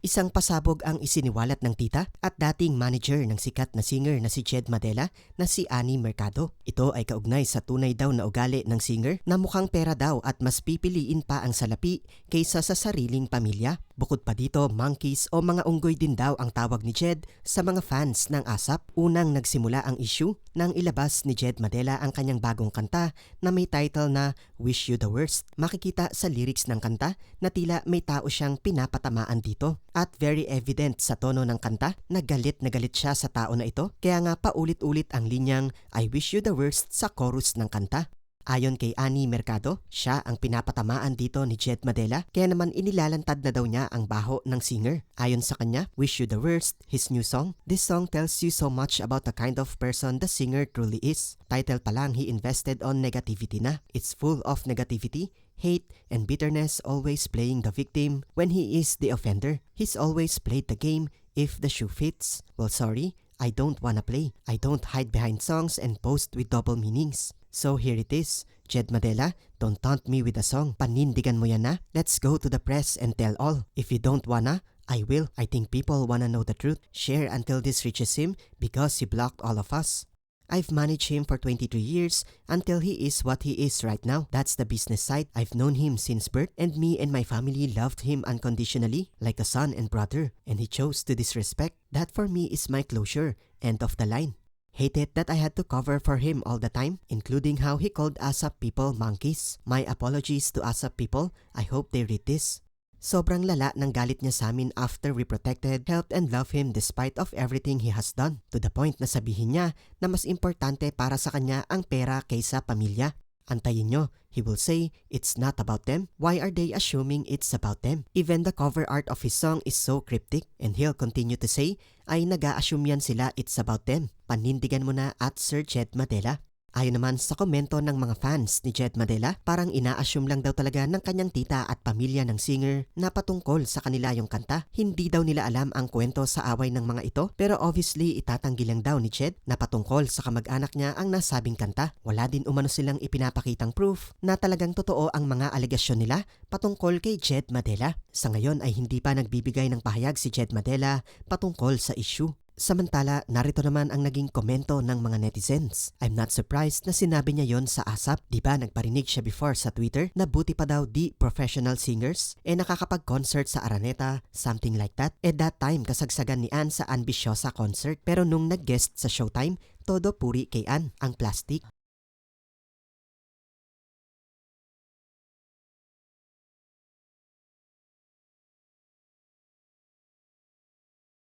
Isang pasabog ang isiniwalat ng tita at dating manager ng sikat na singer na si Jed Madela na si Annie Mercado. Ito ay kaugnay sa tunay daw na ugali ng singer na mukhang pera daw at mas pipiliin pa ang salapi kaysa sa sariling pamilya. Bukod pa dito, monkeys o mga unggoy din daw ang tawag ni Jed sa mga fans ng ASAP. Unang nagsimula ang issue nang ilabas ni Jed Madela ang kanyang bagong kanta na may title na Wish You the Worst. Makikita sa lyrics ng kanta na tila may tao siyang pinapatamaan dito. At very evident sa tono ng kanta na galit na galit siya sa tao na ito. Kaya nga paulit-ulit ang linyang I wish you the worst sa chorus ng kanta. Ayon kay Annie Mercado, siya ang pinapatamaan dito ni Jed Madela kaya naman inilalantad na daw niya ang baho ng singer. Ayon sa kanya, Wish You the Worst, his new song. This song tells you so much about the kind of person the singer truly is. Title pa lang he invested on negativity na. It's full of negativity, hate, and bitterness always playing the victim when he is the offender. He's always played the game if the shoe fits. Well sorry, I don't wanna play. I don't hide behind songs and post with double meanings. So here it is. Jed Madela, don't taunt me with a song. Panindigan mo yan na. Let's go to the press and tell all. If you don't wanna, I will. I think people wanna know the truth. Share until this reaches him because he blocked all of us. I've managed him for 23 years until he is what he is right now. That's the business side. I've known him since birth and me and my family loved him unconditionally like a son and brother and he chose to disrespect. That for me is my closure. End of the line. Hated that I had to cover for him all the time, including how he called ASAP people monkeys. My apologies to ASAP people. I hope they read this. Sobrang lala ng galit niya sa amin after we protected, helped and loved him despite of everything he has done. To the point na sabihin niya na mas importante para sa kanya ang pera kaysa pamilya. Antayin nyo, he will say, it's not about them. Why are they assuming it's about them? Even the cover art of his song is so cryptic and he'll continue to say, ay nag-a-assume yan sila it's about them. Panindigan mo na at Sir Jed Madela. Ayon naman sa komento ng mga fans ni Jed Madela, parang ina-assume lang daw talaga ng kanyang tita at pamilya ng singer na patungkol sa kanila yung kanta. Hindi daw nila alam ang kwento sa away ng mga ito, pero obviously itatanggi lang daw ni Jed na patungkol sa kamag-anak niya ang nasabing kanta. Wala din umano silang ipinapakitang proof na talagang totoo ang mga alegasyon nila patungkol kay Jed Madela. Sa ngayon ay hindi pa nagbibigay ng pahayag si Jed Madela patungkol sa issue. Samantala, narito naman ang naging komento ng mga netizens. I'm not surprised na sinabi niya yon sa ASAP. Di ba nagparinig siya before sa Twitter na buti pa daw di professional singers e nakakapag-concert sa Araneta, something like that. At that time, kasagsagan ni Ann sa Ambisyosa concert. Pero nung nag-guest sa Showtime, todo puri kay Ann ang plastic.